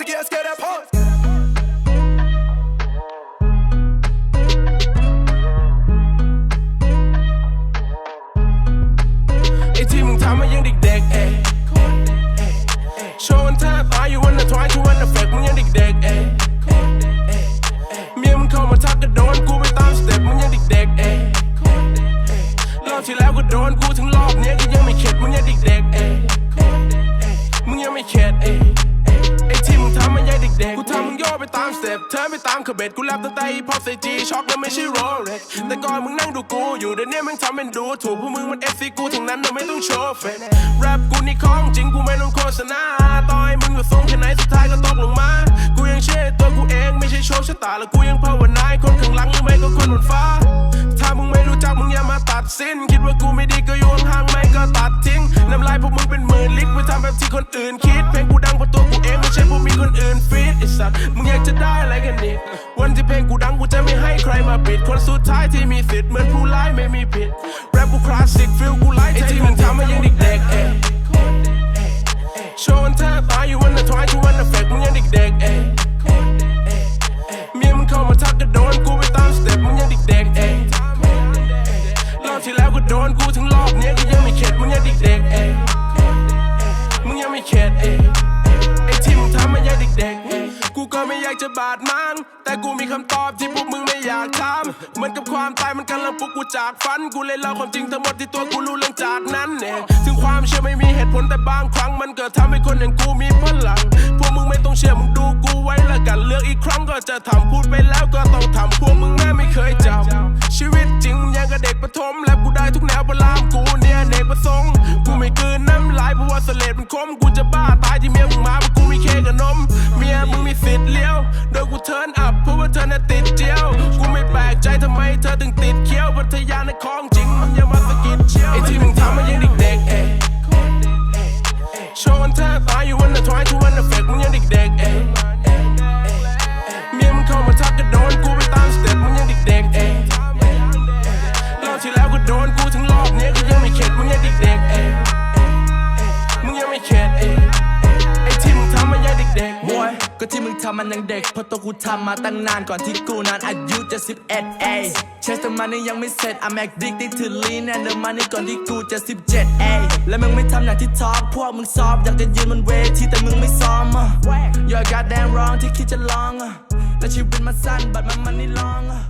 sticky, I scare that pause. ไอ้ที่มึงทำมายังเด็กๆเอ้ยโชว์มันท่าตายอยู่วันละทวายทุกวันละเฟกมึงยังเด็กๆเอ้เมียมึงเข้ามาทักก็โดนกูไปตามสเต็ปมึงยังเด็กๆเอ้รอบที่แล้วก็โดนกูถึงรอบเนี้ยก็ยังไม่เข็ดมึงยังเด็กๆเอ้มึงยังไม่เข็ดเอ้ มึงทำมันยังเด็กๆ กูทำมึงย่อไปตามสเต็ปเธอไปตามขบเบ็ดกูแลบตั้งแต่อีพอใส่จีช็อกแล้วไม่ใช่โรเล็กแต่ก่อนมึงนั่งดูกูอยู่เดี๋ยวนี้มึงทำเป็นดูถูกพวกมึงมันเอฟซีกูทั้งนั้นเราไม่ต้องโชว์เฟซแรปกูนี่ของจริงกูไม่ต้องโฆษณาต่อยมึงอยู่สูงแค่ไหนสุดท้ายก็ตกลงมา กูยังเชื่อตัวกูเองไม่ใช่โชคชะตาแล้วกูยังภาวนาคนข้างหลังหรือไม่ก็คนบนฟ้า ถ้ามึงไม่รู้จักมึงอย่ามาตัดสินคิดว่ากูไม่ดีก็โยนห่างไม่ก็ตัดทิ้งน้ำลายพวกมึงเป็นหมื่นลิตรไปทำแบบที่คนอื่นคิดเพลงกู ฟีดไอ้สัสมึงอยากจะได้อะไรกันนี่วันที่เพลงกูดังกูจะไม่ให้ใครมาปิด คนสุดท้ายที่มีสิทธิ์เหมือนผู้ร้ายไม่มีผิดแรปกูคลาสสิกฟิลกูไลท์ไอ้ที่มึงทำมายังเด็กๆเอ้ยโชว์มันท่าตายอยู่วัน ไม่อยากจะบาดมัน แต่กูมีคำตอบที่พวกมึงไม่อยากทำเหมือนกับความตายมันกำลังปลุกกูจากฝัน กูเลยเล่าความจริงทั้งหมดที่ตัวกูรู้หลังจากนั้นเองถึงความเชื่อไม่มีเหตุผลแต่บางครั้งมันเก็ทำให้คนอย่างกูมีพลัง พวกมึงไม่ต้องเชื่อมึงดูกูไว้ละกันเลือกอีกครั้งก็จะทำพูดไปแล้วก็ต้องทำพวกมึงแม่ไม่เคยจำชีวิตจริงมึงยังกับเด็กประถมและกูได้ทุกแนวประลามกูเนี่ยเนกประสงค์กูไม่กืนน้ำลายเพราะว่าเสลดมันคมกู ยวพัทยาในของจริงมันอย่ามาสะกิดเชียวไอ้ที่มึงทำมันยังเด็กๆเอ้ยโชว์มันแท้ตายอยู่วันละทวายทุกวันละเฟกมึงยังเด็กๆเอ้ ก็ที่มึงทำมันยังเด็กเพราะตัวกูทำมาตั้งนานก่อนที่กูนั้นอายุจะ11เอยเชสแต่มันนี่ยังไม่เสร็จ I'm addicted to lean and the money ก่อนที่กูจะ17เอยและมึงไม่ทำอย่างที่ท็อปพวกมึงซอฟอยากจะยืนบนเวทีแต่มึงไม่ซ้อมอะ You're goddamn wrong ที่คิดจะลองอะและชีวิตมันสั้นบัดมันมันนี่ลองอะ